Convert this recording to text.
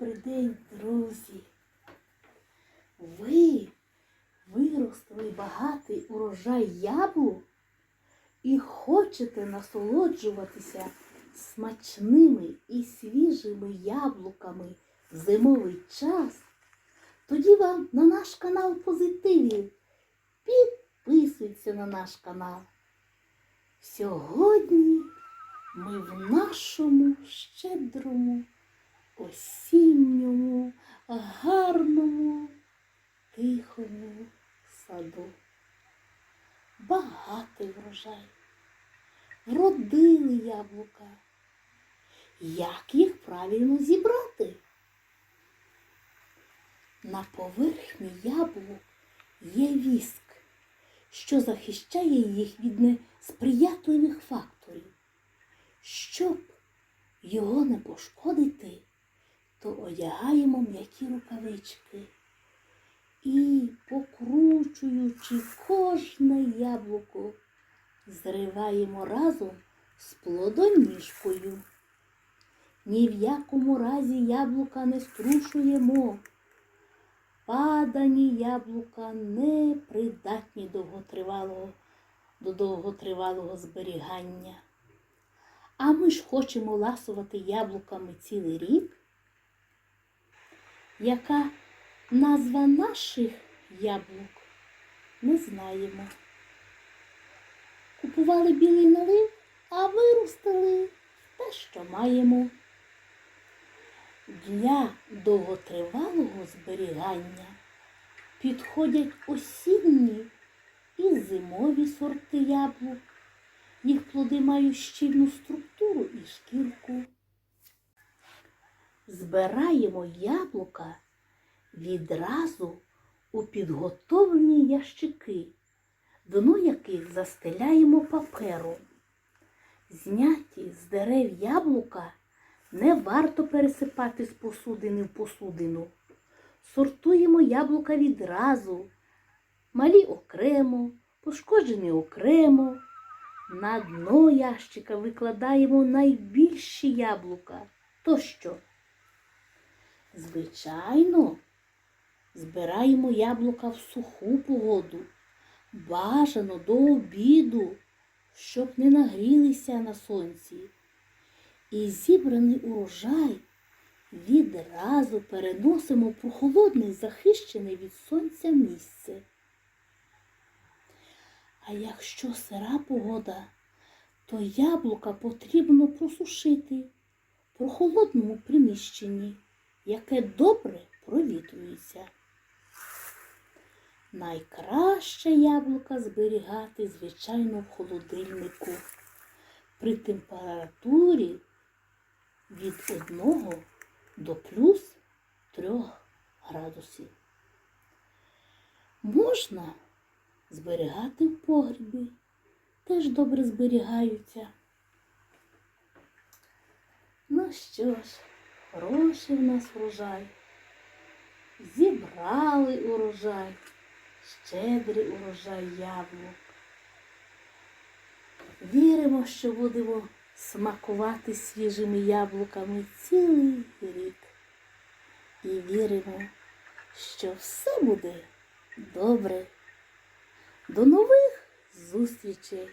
Добрий день, друзі! Ви виростили багатий урожай яблук і хочете насолоджуватися смачними і свіжими яблуками в зимовий час? Тоді вам на наш канал позитивів. Підписуйтесь на наш канал. Сьогодні ми в нашому щедрому, осінньому, гарному, тихому саду. Багатий врожай. Вродили яблука. Як їх правильно зібрати? На поверхні яблук є віск, що захищає їх від несприятливих факторів. Щоб його не пошкодити, одягаємо м'які рукавички і, покручуючи кожне яблуко, зриваємо разом з плодоніжкою. Ні в якому разі яблука не струшуємо. Падані яблука не придатні довготривалого, до довготривалого зберігання. А ми ж хочемо ласувати яблуками цілий рік. Яка назва наших яблук не знаємо. Купували білий налив, а виростили те, що маємо. Для довготривалого зберігання підходять осінні і зимові сорти яблук. Їх плоди мають щільну структуру і шкірку. Збираємо яблука відразу у підготовлені ящики, дно яких застеляємо папером. Зняті з дерев яблука не варто пересипати з посудини в посудину. Сортуємо яблука відразу, малі окремо, пошкоджені окремо. На дно ящика викладаємо найбільші яблука. То що? Звичайно, збираємо яблука в суху погоду, бажано до обіду, щоб не нагрілися на сонці. І зібраний урожай відразу переносимо в прохолодне, захищене від сонця місце. А якщо сира погода, то яблука потрібно просушити в прохолодному приміщенні, яке добре провітрюється. Найкраще яблука зберігати, звичайно, в холодильнику при температурі від 1 до плюс 3 градусів. Можна зберігати в погрібі, теж добре зберігаються. Ну що ж, хороший в нас врожай. Зібрали урожай, щедрий урожай яблук. Віримо, що будемо смакувати свіжими яблуками цілий рік. І віримо, що все буде добре. До нових зустрічей!